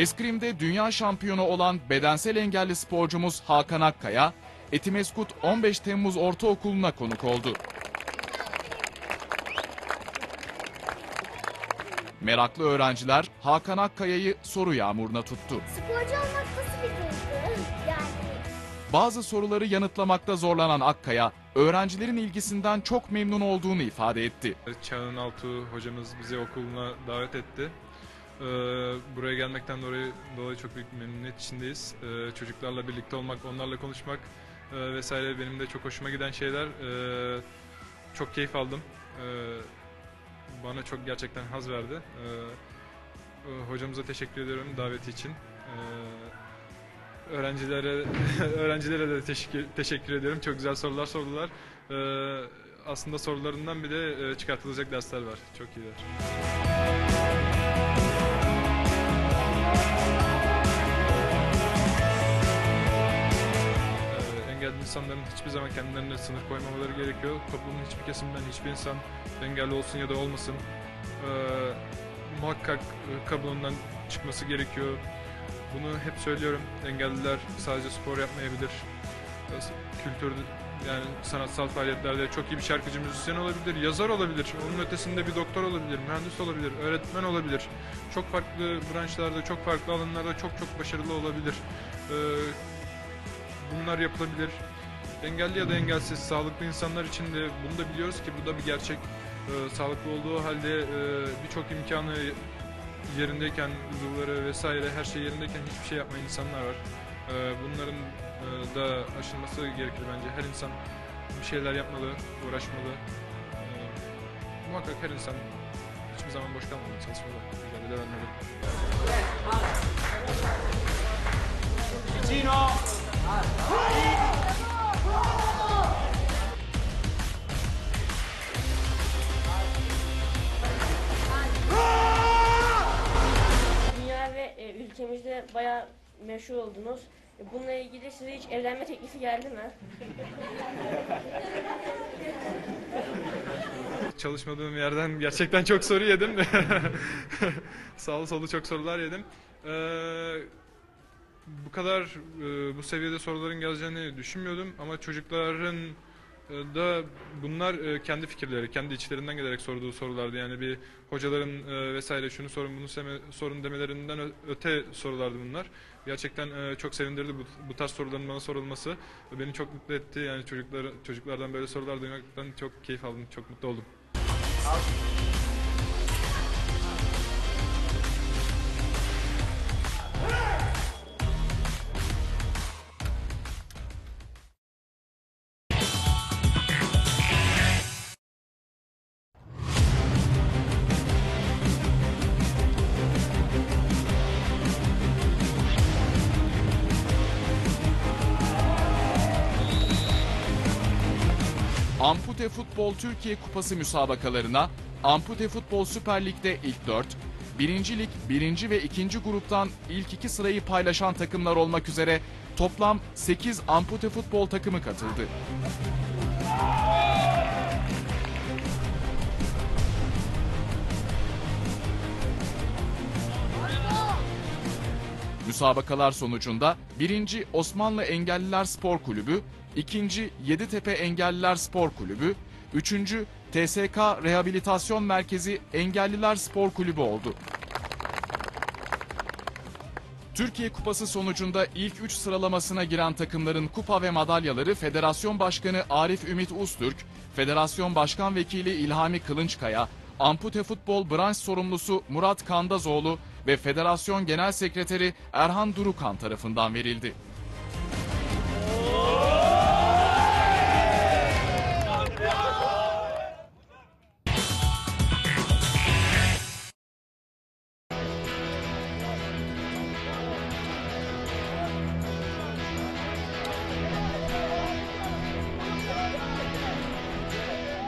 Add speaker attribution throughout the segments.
Speaker 1: Eskrim'de dünya şampiyonu olan bedensel engelli sporcumuz Hakan Akkaya, Etimeskut 15 Temmuz Ortaokulu'na konuk oldu. Meraklı öğrenciler Hakan Akkaya'yı soru yağmuruna tuttu.
Speaker 2: Sporcu olmak nasıl bir duygu? Yani
Speaker 1: Bazı soruları yanıtlamakta zorlanan Akkaya, öğrencilerin ilgisinden çok memnun olduğunu ifade etti.
Speaker 3: Çağın Altuğ hocamız bizi okuluna davet etti. Ee, buraya gelmekten dolayı, dolayı çok büyük memnuniyet içindeyiz. Ee, çocuklarla birlikte olmak, onlarla konuşmak e, vesaire benim de çok hoşuma giden şeyler. Ee, çok keyif aldım. Bana çok gerçekten haz verdi. E, hocamıza teşekkür ediyorum daveti için. Öğrencilere öğrencilere de teşekkür, ediyorum. Çok güzel sorular sordular. Aslında sorularından bir de e, çıkartılacak dersler var. Çok iyiler. İnsanların hiçbir zaman kendilerine sınır koymamaları gerekiyor. Toplumun hiçbir kesiminden hiçbir insan engelli olsun ya da olmasın ee, muhakkak e, kabuğundan çıkması gerekiyor. Bunu hep söylüyorum. Engelliler sadece spor yapmayabilir. Kültür yani sanatsal faaliyetlerde çok iyi bir şarkıcı, müzisyen olabilir, yazar olabilir. Onun ötesinde bir doktor olabilir, mühendis olabilir, öğretmen olabilir. Çok farklı branşlarda, çok farklı alanlarda çok çok başarılı olabilir. Bunlar yapılabilir. Engelli ya da engelsiz, sağlıklı insanlar için de bunu da biliyoruz ki bu da bir gerçek. Ee, sağlıklı olduğu halde e, birçok imkanı yerindeyken, uzuvları vesaire her şey yerindeyken hiçbir şey yapmayan insanlar var. Ee, bunların e, da aşılması gerekir bence. Her insan bir şeyler yapmalı, uğraşmalı. Ee, muhakkak her insan hiçbir zaman boş kalmamalı, çalışmalı, mücadele vermeli.
Speaker 4: Meşhur oldunuz. E, Bununla ilgili size hiç evlenme teklifi geldi mi?
Speaker 3: çalışmadığım yerden gerçekten çok soru yedim. Sağlı solu çok sorular yedim. Ee, bu kadar e, bu seviyede soruların geleceğini düşünmüyordum ama çocukların e, da bunlar e, kendi fikirleri, kendi içlerinden gelerek sorduğu sorulardı. Yani bir hocaların e, vesaire şunu sorun bunu sorun demelerinden öte sorulardı bunlar. Gerçekten e, çok sevindirdi bu, bu tarz soruların bana sorulması. Beni çok mutlu etti. Yani çocuklar çocuklardan böyle sorular duymaktan çok keyif aldım, çok mutlu oldum.
Speaker 1: Ampute Futbol Türkiye Kupası müsabakalarına Ampute Futbol Süper Lig'de ilk 4, 1. Lig 1. ve 2. gruptan ilk 2 sırayı paylaşan takımlar olmak üzere toplam 8 ampute futbol takımı katıldı. Müsabakalar sonucunda 1. Osmanlı Engelliler Spor Kulübü, 2. Yeditepe Engelliler Spor Kulübü, 3. TSK Rehabilitasyon Merkezi Engelliler Spor Kulübü oldu. Türkiye Kupası sonucunda ilk 3 sıralamasına giren takımların kupa ve madalyaları Federasyon Başkanı Arif Ümit Ustürk, Federasyon Başkan Vekili İlhami Kılınçkaya, Ampute Futbol Branş Sorumlusu Murat Kandazoğlu ve Federasyon Genel Sekreteri Erhan Durukan tarafından verildi.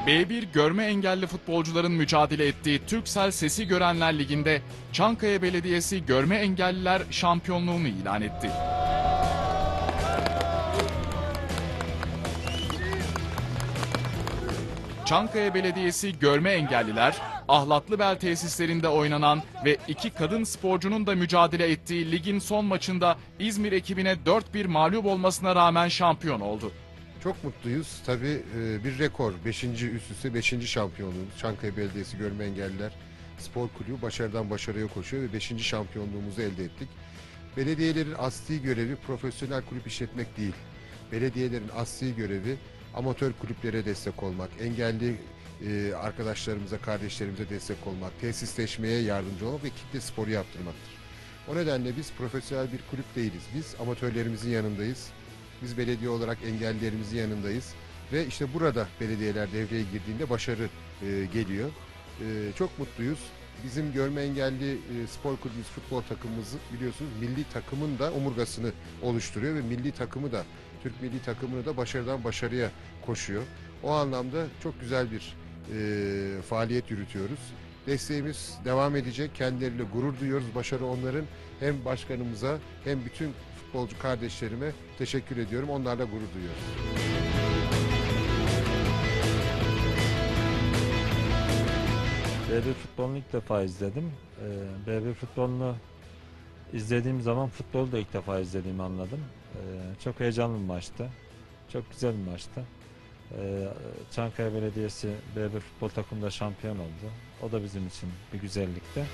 Speaker 1: B1 görme engelli futbolcuların mücadele ettiği Türksel Sesi Görenler Ligi'nde Çankaya Belediyesi Görme Engelliler şampiyonluğunu ilan etti. Çankaya Belediyesi Görme Engelliler Ahlatlıbel tesislerinde oynanan ve iki kadın sporcunun da mücadele ettiği ligin son maçında İzmir ekibine 4-1 mağlup olmasına rağmen şampiyon oldu.
Speaker 5: Çok mutluyuz. Tabii e, bir rekor. 5. üst üste 5. şampiyonluğumuz. Çankaya Belediyesi Görme Engelliler Spor Kulübü başarıdan başarıya koşuyor ve 5. şampiyonluğumuzu elde ettik. Belediyelerin asli görevi profesyonel kulüp işletmek değil. Belediyelerin asli görevi amatör kulüplere destek olmak, engelli e, arkadaşlarımıza, kardeşlerimize destek olmak, tesisleşmeye yardımcı olmak ve kitle sporu yaptırmaktır. O nedenle biz profesyonel bir kulüp değiliz. Biz amatörlerimizin yanındayız. Biz belediye olarak engellilerimizin yanındayız. Ve işte burada belediyeler devreye girdiğinde başarı e, geliyor. E, çok mutluyuz. Bizim görme engelli e, spor kulübümüz, futbol takımımız biliyorsunuz milli takımın da omurgasını oluşturuyor ve milli takımı da Türk milli takımını da başarıdan başarıya koşuyor. O anlamda çok güzel bir e, faaliyet yürütüyoruz. Desteğimiz devam edecek. Kendileriyle gurur duyuyoruz. Başarı onların hem başkanımıza hem bütün futbolcu kardeşlerime teşekkür ediyorum. Onlarla gurur duyuyoruz.
Speaker 6: B1 futbolunu ilk defa izledim. Ee, B1 futbolunu izlediğim zaman futbolu da ilk defa izlediğimi anladım. Ee, çok heyecanlı bir maçtı. Çok güzel bir maçtı. Ee, Çankaya Belediyesi B1 futbol takımında şampiyon oldu. O da bizim için bir güzellikti.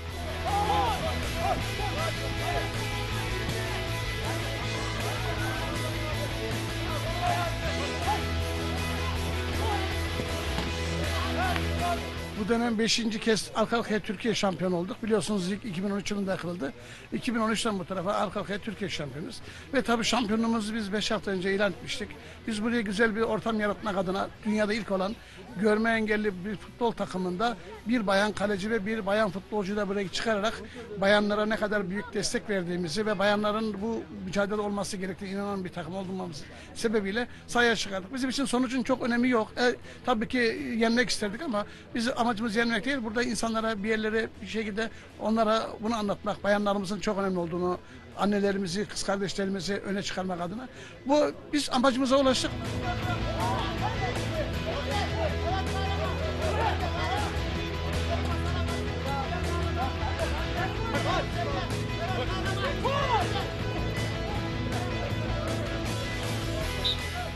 Speaker 7: Bu dönem 5. kez arka arkaya Türkiye şampiyon olduk. Biliyorsunuz lig 2013 yılında yakıldı. 2013'ten bu tarafa arka arkaya Türkiye şampiyonuz. Ve tabii şampiyonluğumuzu biz 5 hafta önce ilan etmiştik. Biz buraya güzel bir ortam yaratmak adına dünyada ilk olan görme engelli bir futbol takımında bir bayan kaleci ve bir bayan futbolcuyu da buraya çıkararak bayanlara ne kadar büyük destek verdiğimizi ve bayanların bu mücadele olması gerektiğine inanan bir takım olduğumuz sebebiyle sahaya çıkardık. Bizim için sonucun çok önemi yok. E, tabii ki yenmek isterdik ama biz amacımız yenmek değil. Burada insanlara bir yerlere bir şekilde onlara bunu anlatmak, bayanlarımızın çok önemli olduğunu, annelerimizi, kız kardeşlerimizi öne çıkarmak adına. Bu biz amacımıza ulaştık.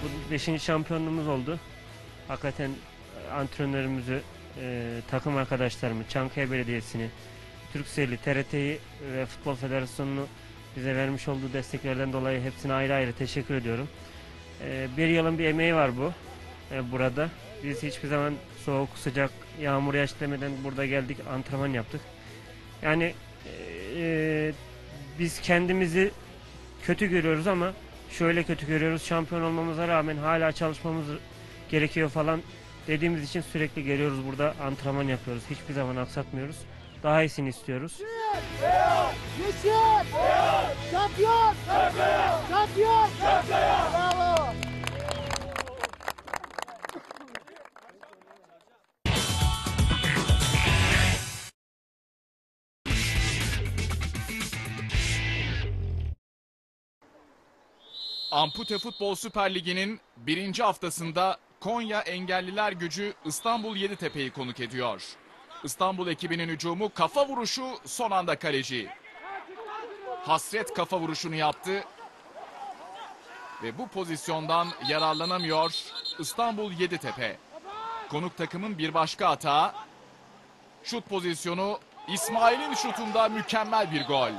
Speaker 8: Bu 5. şampiyonluğumuz oldu. Hakikaten antrenörümüzü, e, takım arkadaşlarımı, Çankaya Belediyesi'ni, Türkcell'i, TRT'yi ve Futbol Federasyonu'nu bize vermiş olduğu desteklerden dolayı hepsine ayrı ayrı teşekkür ediyorum. E, bir yılın bir emeği var bu e, burada. Biz hiçbir zaman soğuk, sıcak, yağmur yaş demeden burada geldik, antrenman yaptık. Yani e, biz kendimizi kötü görüyoruz ama şöyle kötü görüyoruz. Şampiyon olmamıza rağmen hala çalışmamız gerekiyor falan dediğimiz için sürekli geliyoruz burada antrenman yapıyoruz. Hiçbir zaman aksatmıyoruz. Daha iyisini istiyoruz.
Speaker 1: Ampute Futbol Süper Ligi'nin birinci haftasında Konya Engelliler Gücü İstanbul Yeditepe'yi konuk ediyor. İstanbul ekibinin hücumu kafa vuruşu son anda kaleci. Hasret kafa vuruşunu yaptı. Ve bu pozisyondan yararlanamıyor İstanbul Yeditepe. Konuk takımın bir başka hata. Şut pozisyonu İsmail'in şutunda mükemmel bir gol.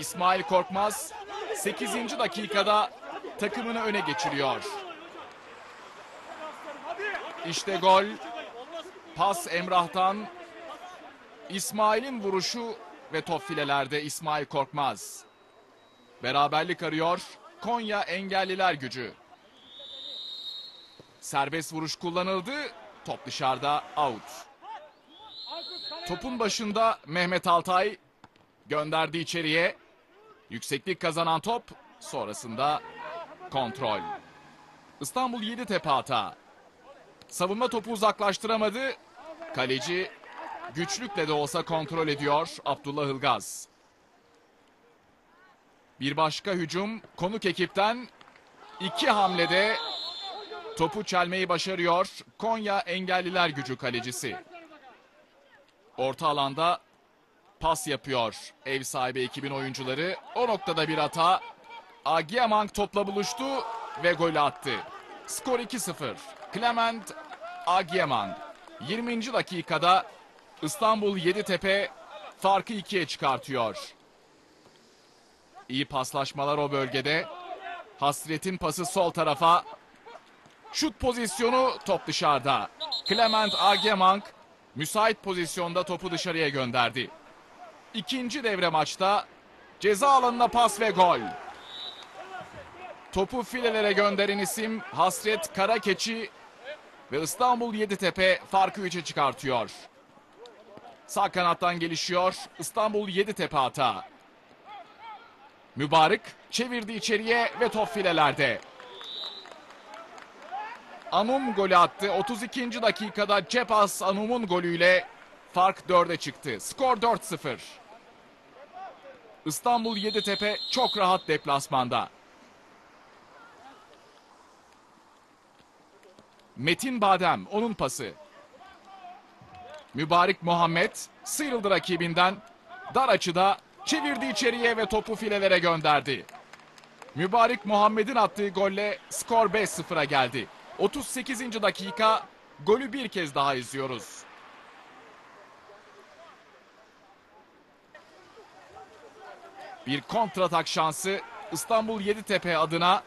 Speaker 1: İsmail Korkmaz 8. dakikada takımını öne geçiriyor. İşte gol. Pas Emrah'tan. İsmail'in vuruşu ve top filelerde İsmail Korkmaz. Beraberlik arıyor Konya Engelliler Gücü. Serbest vuruş kullanıldı. Top dışarıda out. Topun başında Mehmet Altay gönderdi içeriye. Yükseklik kazanan top sonrasında kontrol. İstanbul Yeditepe hata. Savunma topu uzaklaştıramadı. Kaleci güçlükle de olsa kontrol ediyor Abdullah Ilgaz. Bir başka hücum konuk ekipten iki hamlede topu çelmeyi başarıyor Konya Engelliler Gücü kalecisi. Orta alanda pas yapıyor ev sahibi ekibin oyuncuları. O noktada bir hata. Agiamang topla buluştu ve golü attı. Skor 2-0. Clement Agiamang 20. dakikada İstanbul Yeditepe farkı ikiye çıkartıyor. İyi paslaşmalar o bölgede. Hasret'in pası sol tarafa. Şut pozisyonu top dışarıda. Clement Agemang müsait pozisyonda topu dışarıya gönderdi. İkinci devre maçta ceza alanına pas ve gol. Topu filelere gönderen isim Hasret Karakeçi ve İstanbul Yeditepe farkı 3'e çıkartıyor. Sağ kanattan gelişiyor İstanbul Yeditepe hata. Mübarek çevirdi içeriye ve top filelerde. Anum golü attı. 32. dakikada Cepas Anum'un golüyle fark 4'e çıktı. Skor 4-0. İstanbul Yeditepe çok rahat deplasmanda. Metin Badem onun pası. Mübarek Muhammed sıyrıldı rakibinden. Dar açıda çevirdi içeriye ve topu filelere gönderdi. Mübarek Muhammed'in attığı golle skor 5-0'a geldi. 38. dakika golü bir kez daha izliyoruz. Bir kontratak şansı İstanbul Yeditepe adına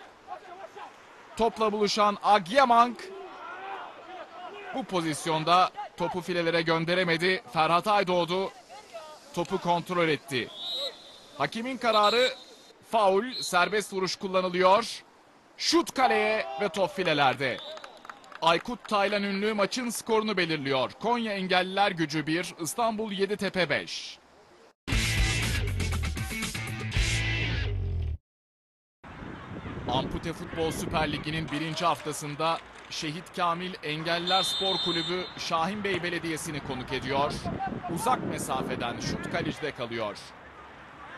Speaker 1: topla buluşan Agyamang bu pozisyonda topu filelere gönderemedi. Ferhat Aydoğdu topu kontrol etti. Hakimin kararı faul, serbest vuruş kullanılıyor. Şut kaleye ve top filelerde. Aykut Taylan ünlü maçın skorunu belirliyor. Konya Engelliler Gücü 1, İstanbul Yeditepe 5. Ampute Futbol Süper Ligi'nin birinci haftasında Şehit Kamil Engelliler Spor Kulübü Şahin Bey Belediyesi'ni konuk ediyor. Uzak mesafeden şut kalecide kalıyor.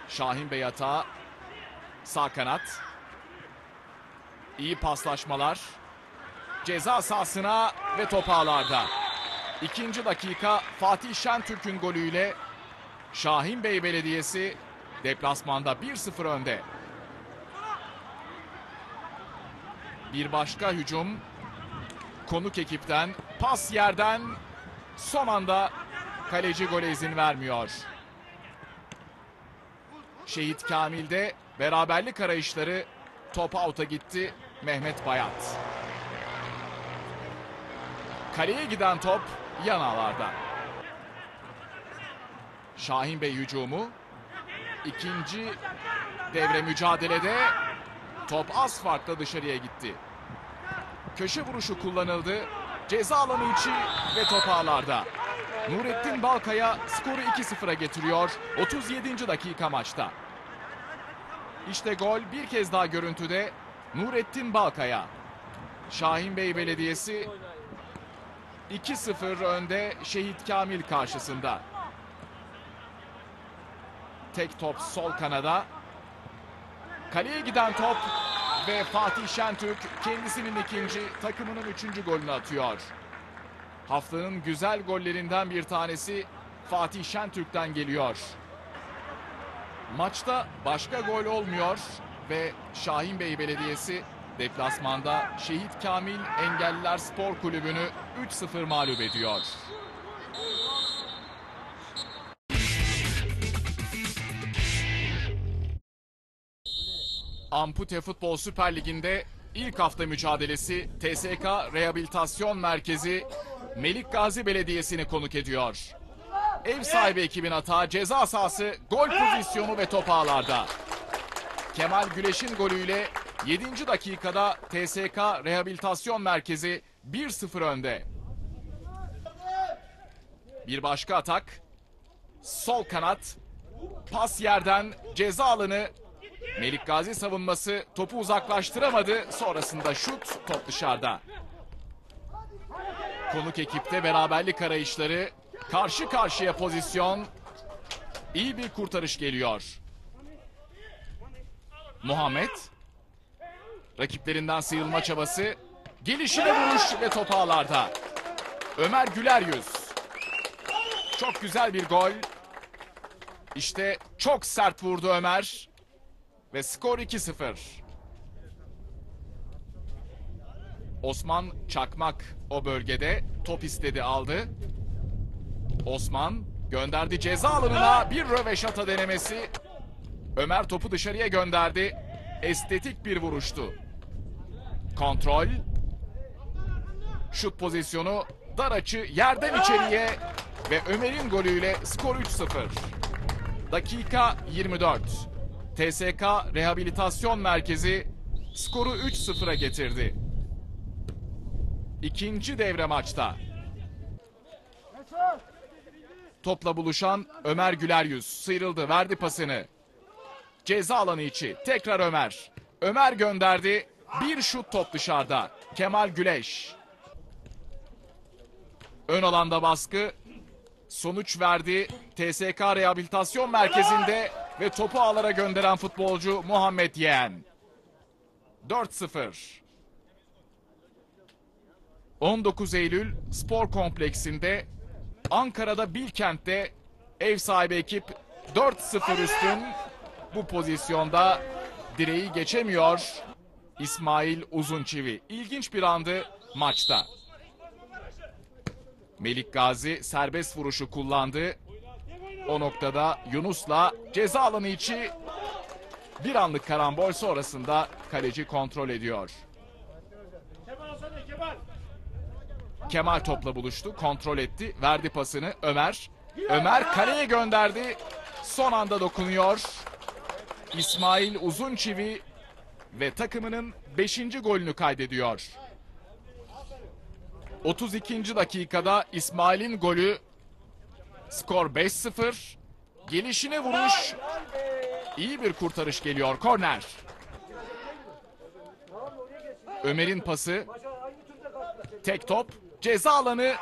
Speaker 1: Şahin Bey hata. Sağ kanat. İyi paslaşmalar. Ceza sahasına ve top ağlarda. İkinci dakika Fatih Şentürk'ün golüyle Şahin Bey Belediyesi deplasmanda 1-0 önde. Bir başka hücum konuk ekipten pas yerden son anda kaleci gole izin vermiyor. Şehit Kamil'de beraberlik arayışları top out'a gitti Mehmet Bayat. Kaleye giden top yan ağlarda. Şahin Bey hücumu. ikinci devre mücadelede top az farkla dışarıya gitti. Köşe vuruşu kullanıldı. Ceza alanı içi ve top ağlarda. Nurettin Balkaya skoru 2-0'a getiriyor 37. dakika maçta. İşte gol bir kez daha görüntüde Nurettin Balkaya. Şahin Bey Belediyesi 2-0 önde Şehit Kamil karşısında. Tek top sol kanada. Kaleye giden top ve Fatih Şentürk kendisinin ikinci, takımının üçüncü golünü atıyor. Haftanın güzel gollerinden bir tanesi Fatih Şentürk'ten geliyor. Maçta başka gol olmuyor ve Şahin Bey Belediyesi deplasmanda Şehit Kamil Engelliler Spor Kulübü'nü 3-0 mağlup ediyor. Ampute Futbol Süper Ligi'nde ilk hafta mücadelesi TSK Rehabilitasyon Merkezi Melik Gazi Belediyesi'ni konuk ediyor. Ev sahibi ekibin hata ceza sahası gol pozisyonu ve top ağlarda. Kemal Güleş'in golüyle 7. dakikada TSK Rehabilitasyon Merkezi 1-0 önde. Bir başka atak. Sol kanat. Pas yerden ceza alanı. Melik Gazi savunması topu uzaklaştıramadı. Sonrasında şut top dışarıda. Konuk ekipte beraberlik arayışları. Karşı karşıya pozisyon. İyi bir kurtarış geliyor. Muhammed. Rakiplerinden sıyrılma çabası. Gelişine vuruş ve top ağlarda. Ömer Güler yüz. Çok güzel bir gol. İşte çok sert vurdu Ömer. Ve skor 2-0. Osman Çakmak o bölgede top istedi aldı. Osman gönderdi ceza alanına bir röveşata denemesi. Ömer topu dışarıya gönderdi. Estetik bir vuruştu. Kontrol. Şut pozisyonu dar açı yerden içeriye ve Ömer'in golüyle skor 3-0. Dakika 24. TSK Rehabilitasyon Merkezi skoru 3-0'a getirdi. İkinci devre maçta. Topla buluşan Ömer Güler Yüz sıyrıldı, verdi pasını. Ceza alanı içi. Tekrar Ömer. Ömer gönderdi. Bir şut top dışarıda. Kemal Güleş. Ön alanda baskı. Sonuç verdi. TSK Rehabilitasyon Merkezi'nde ve topu ağlara gönderen futbolcu Muhammed Yeğen. 4-0. 19 Eylül Spor Kompleksinde Ankara'da Bilkent'te ev sahibi ekip 4-0 üstün bu pozisyonda direği geçemiyor İsmail Uzunçivi. İlginç bir andı maçta. Melik Gazi serbest vuruşu kullandı. O noktada Yunus'la ceza alanı içi bir anlık karambol sonrasında kaleci kontrol ediyor. Kemal topla buluştu, kontrol etti, verdi pasını Ömer. Ömer kaleye gönderdi. Son anda dokunuyor. İsmail Uzunçivi ve takımının 5. golünü kaydediyor. 32. dakikada İsmail'in golü skor 5-0. Gelişine vuruş. İyi bir kurtarış geliyor. Korner. Ömer'in pası. Tek top. Ceza alanı.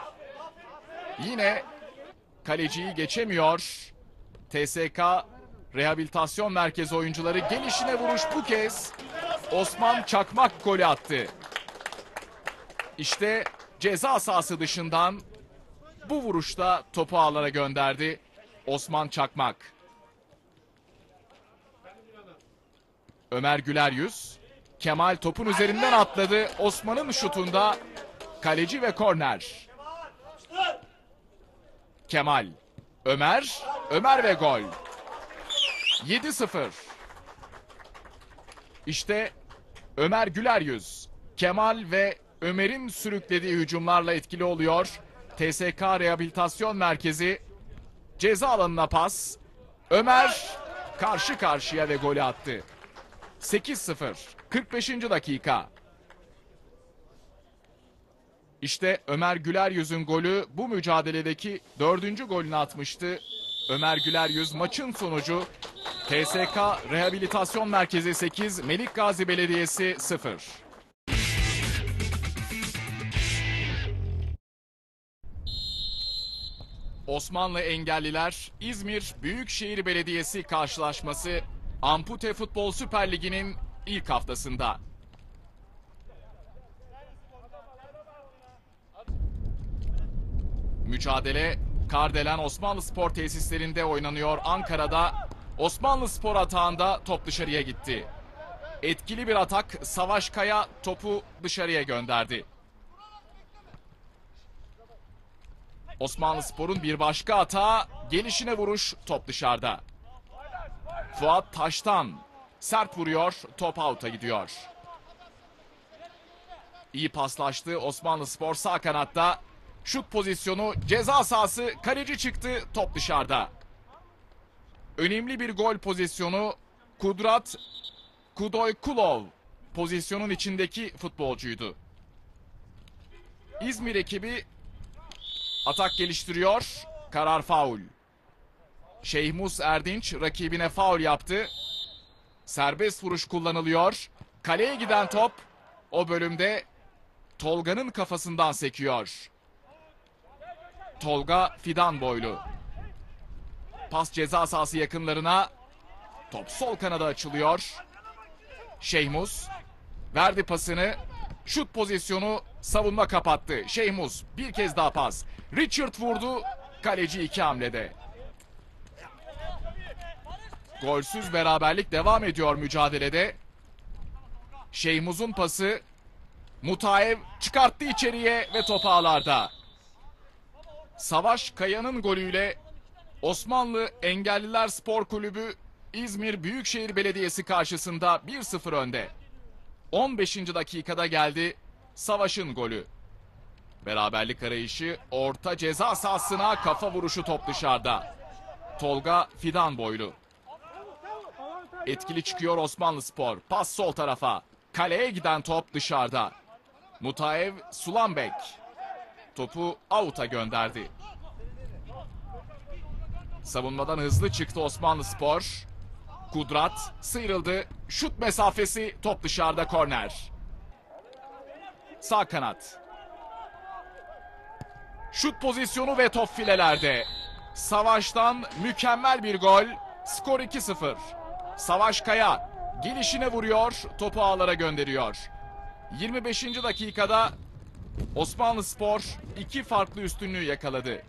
Speaker 1: Yine kaleciyi geçemiyor. TSK Rehabilitasyon Merkezi oyuncuları gelişine vuruş bu kez Osman Çakmak golü attı. İşte ceza sahası dışından bu vuruşta topu ağlara gönderdi Osman Çakmak. Ömer Güler Yüz. Kemal topun üzerinden atladı. Osman'ın şutunda kaleci ve korner. Kemal. Ömer. Ömer ve gol. 7-0. İşte Ömer Güler Yüz. Kemal ve Ömer'in sürüklediği hücumlarla etkili oluyor. TSK Rehabilitasyon Merkezi ceza alanına pas. Ömer karşı karşıya ve golü attı. 8-0. 45. dakika. İşte Ömer Güler Yüz'ün golü bu mücadeledeki dördüncü golünü atmıştı. Ömer Güler Yüz maçın sonucu TSK Rehabilitasyon Merkezi 8, Melik Gazi Belediyesi 0. Osmanlı Engelliler İzmir Büyükşehir Belediyesi karşılaşması Ampute Futbol Süper Ligi'nin ilk haftasında. Mücadele Kardelen Osmanlı Spor tesislerinde oynanıyor. Ankara'da Osmanlı Spor atağında top dışarıya gitti. Etkili bir atak Savaş Kaya topu dışarıya gönderdi. Osmanlı Spor'un bir başka atağı gelişine vuruş top dışarıda. Fuat Taştan sert vuruyor top out'a gidiyor. İyi paslaştı Osmanlı Spor sağ kanatta. Şut pozisyonu ceza sahası kaleci çıktı top dışarıda. Önemli bir gol pozisyonu Kudrat Kudoykulov pozisyonun içindeki futbolcuydu. İzmir ekibi atak geliştiriyor. Karar faul. Şeyhmus Erdinç rakibine faul yaptı. Serbest vuruş kullanılıyor. Kaleye giden top o bölümde Tolga'nın kafasından sekiyor. Tolga Fidan boylu. Pas ceza sahası yakınlarına. Top sol kanada açılıyor. Şeyhmus verdi pasını. Şut pozisyonu savunma kapattı. Şeyhmus bir kez daha pas. Richard vurdu. Kaleci iki hamlede. Golsüz beraberlik devam ediyor mücadelede. Şeyhmuz'un pası Mutaev çıkarttı içeriye ve top ağlarda. Savaş Kaya'nın golüyle Osmanlı Engelliler Spor Kulübü İzmir Büyükşehir Belediyesi karşısında 1-0 önde. 15. dakikada geldi Savaş'ın golü. Beraberlik arayışı orta ceza sahasına kafa vuruşu top dışarıda. Tolga Fidan boylu. Etkili çıkıyor Osmanlı Spor. Pas sol tarafa. Kaleye giden top dışarıda. Mutaev Sulanbek. Topu out'a gönderdi. Savunmadan hızlı çıktı Osmanlı Spor. Kudrat sıyrıldı. Şut mesafesi top dışarıda korner. Sağ kanat. Şut pozisyonu ve top filelerde. Savaş'tan mükemmel bir gol. Skor 2-0. Savaş Kaya gelişine vuruyor, topu ağlara gönderiyor. 25. dakikada Osmanlı Spor iki farklı üstünlüğü yakaladı.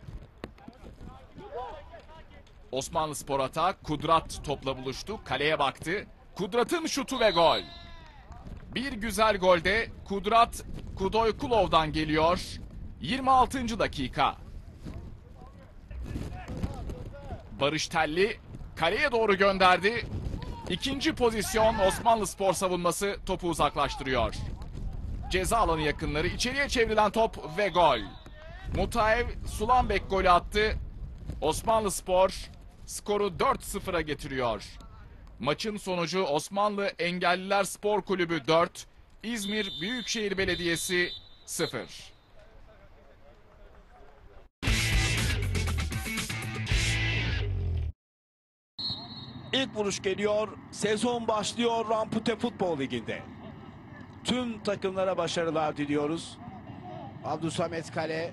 Speaker 1: Osmanlı Spor atağı Kudrat topla buluştu. Kaleye baktı. Kudrat'ın şutu ve gol. Bir güzel golde Kudrat Kudoykulov'dan geliyor. 26. dakika. Barış Telli kaleye doğru gönderdi. İkinci pozisyon Osmanlı Spor savunması topu uzaklaştırıyor. Ceza alanı yakınları içeriye çevrilen top ve gol. Mutaev Sulanbek golü attı. Osmanlı Spor skoru 4-0'a getiriyor. Maçın sonucu Osmanlı Engelliler Spor Kulübü 4, İzmir Büyükşehir Belediyesi 0.
Speaker 9: İlk vuruş geliyor. Sezon başlıyor Rampute Futbol Ligi'nde. Tüm takımlara başarılar diliyoruz. Abdülsamet Kale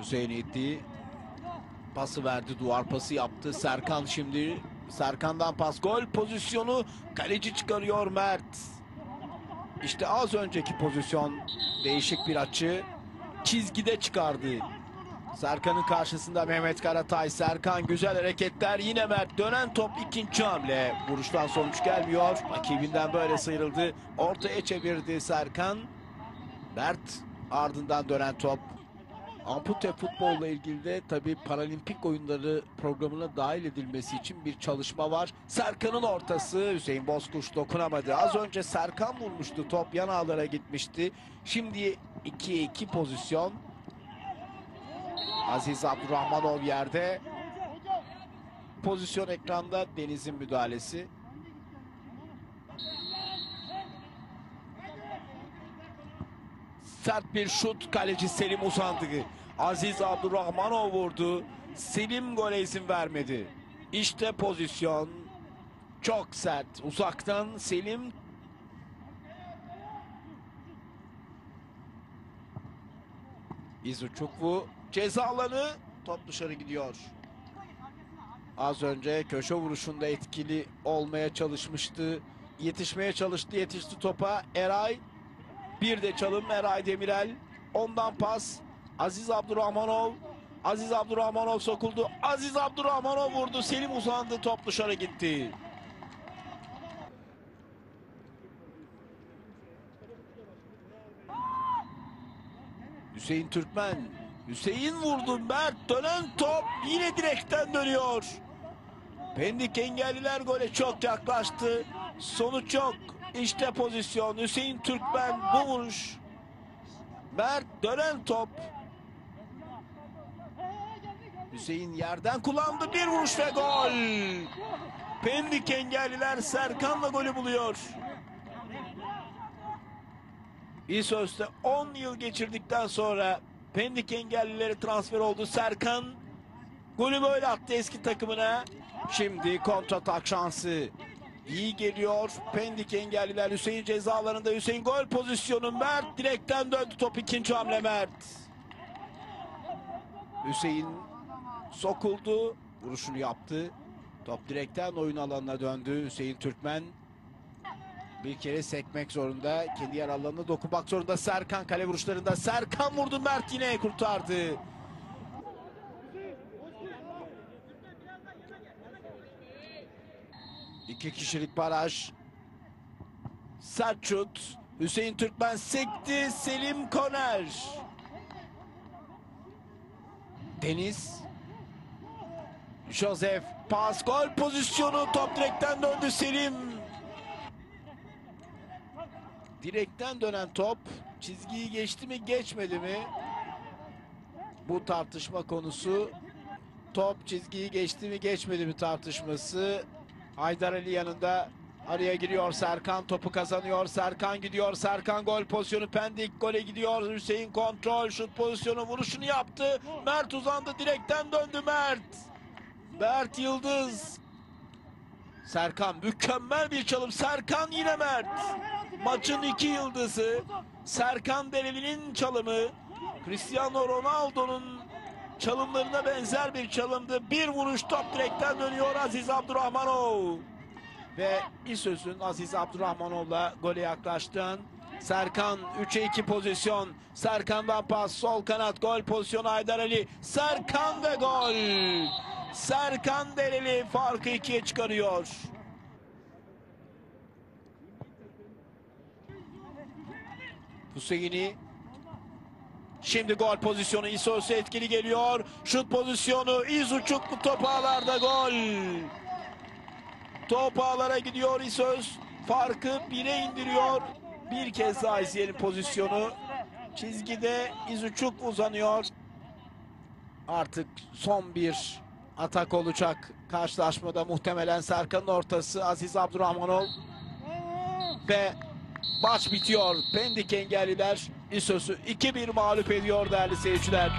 Speaker 9: Hüseyin İddi pası verdi. Duvar pası yaptı. Serkan şimdi Serkan'dan pas gol pozisyonu kaleci çıkarıyor Mert. İşte az önceki pozisyon değişik bir açı çizgide çıkardı. Serkan'ın karşısında Mehmet Karatay. Serkan güzel hareketler. Yine Mert dönen top ikinci hamle. Vuruştan sonuç gelmiyor. Rakibinden böyle sıyrıldı. Ortaya çevirdi Serkan. Mert ardından dönen top. Ampute futbolla ilgili de tabii paralimpik oyunları programına dahil edilmesi için bir çalışma var. Serkan'ın ortası Hüseyin Bozkuş dokunamadı. Az önce Serkan vurmuştu. Top yan ağlara gitmişti. Şimdi 2'ye 2 pozisyon. Aziz Abdurrahmanov yerde. Pozisyon ekranda Deniz'in müdahalesi. Sert bir şut kaleci Selim uzandı. Aziz Abdurrahmanov vurdu. Selim gole izin vermedi. İşte pozisyon. Çok sert. Uzaktan Selim İzuçukwu ceza alanı top dışarı gidiyor. Az önce köşe vuruşunda etkili olmaya çalışmıştı. Yetişmeye çalıştı. Yetişti topa. Eray bir de çalım Eray Demirel. Ondan pas. Aziz Abdurrahmanov. Aziz Abdurrahmanov sokuldu. Aziz Abdurrahmanov vurdu. Selim uzandı. Top dışarı gitti. Hüseyin Türkmen. Hüseyin vurdu. Mert dönen top yine direkten dönüyor. Pendik engelliler gole çok yaklaştı. Sonuç yok. İşte pozisyon. Hüseyin Türkmen bu vuruş. Mert dönen top. Hüseyin yerden kullandı. Bir vuruş ve gol. Pendik engelliler Serkan'la golü buluyor. İSOS'ta 10 yıl geçirdikten sonra Pendik engellileri transfer oldu. Serkan golü böyle attı eski takımına. Şimdi kontratak şansı. İyi geliyor. Pendik engelliler Hüseyin cezalarında. Hüseyin gol pozisyonu. Mert direkten döndü top ikinci hamle Mert. Hüseyin sokuldu. Vuruşunu yaptı. Top direkten oyun alanına döndü. Hüseyin Türkmen bir kere sekmek zorunda. Kendi yer alanına dokunmak zorunda. Serkan kale vuruşlarında. Serkan vurdu. Mert yine kurtardı. İki kişilik baraj. Şut. Hüseyin Türkmen sekti. Selim Koner. Deniz. Joseph pas gol pozisyonu top direkten döndü Selim. Direkten dönen top çizgiyi geçti mi geçmedi mi? Bu tartışma konusu top çizgiyi geçti mi geçmedi mi tartışması. Haydar Ali yanında araya giriyor Serkan topu kazanıyor. Serkan gidiyor. Serkan gol pozisyonu Pendik gole gidiyor. Hüseyin kontrol şut pozisyonu vuruşunu yaptı. Mert uzandı direkten döndü Mert. Mert Yıldız. Serkan mükemmel bir çalım. Serkan yine Mert. Maçın iki yıldızı. Serkan Dereli'nin çalımı. Cristiano Ronaldo'nun çalımlarına benzer bir çalımdı. Bir vuruş top direkten dönüyor Aziz Abdurrahmanov. Ve İSÖS'ün Aziz Abdurrahmanov'la gole yaklaştın. Serkan 3'e 2 pozisyon. Serkan'dan pas sol kanat gol pozisyonu Haydar Ali. Serkan ve gol. Serkan Dereli farkı ikiye çıkarıyor. Hüseyin'i Şimdi gol pozisyonu İsos etkili geliyor. Şut pozisyonu İz uçuk top ağlarda gol. Top ağlara gidiyor İsos. Farkı bire indiriyor. Bir kez daha izleyelim pozisyonu. Çizgide İz uçuk uzanıyor. Artık son bir atak olacak. Karşılaşmada muhtemelen Serkan'ın ortası Aziz Abdurrahmanov. Ve Maç bitiyor. Pendik engelliler İSOS'u 2-1 mağlup ediyor değerli seyirciler.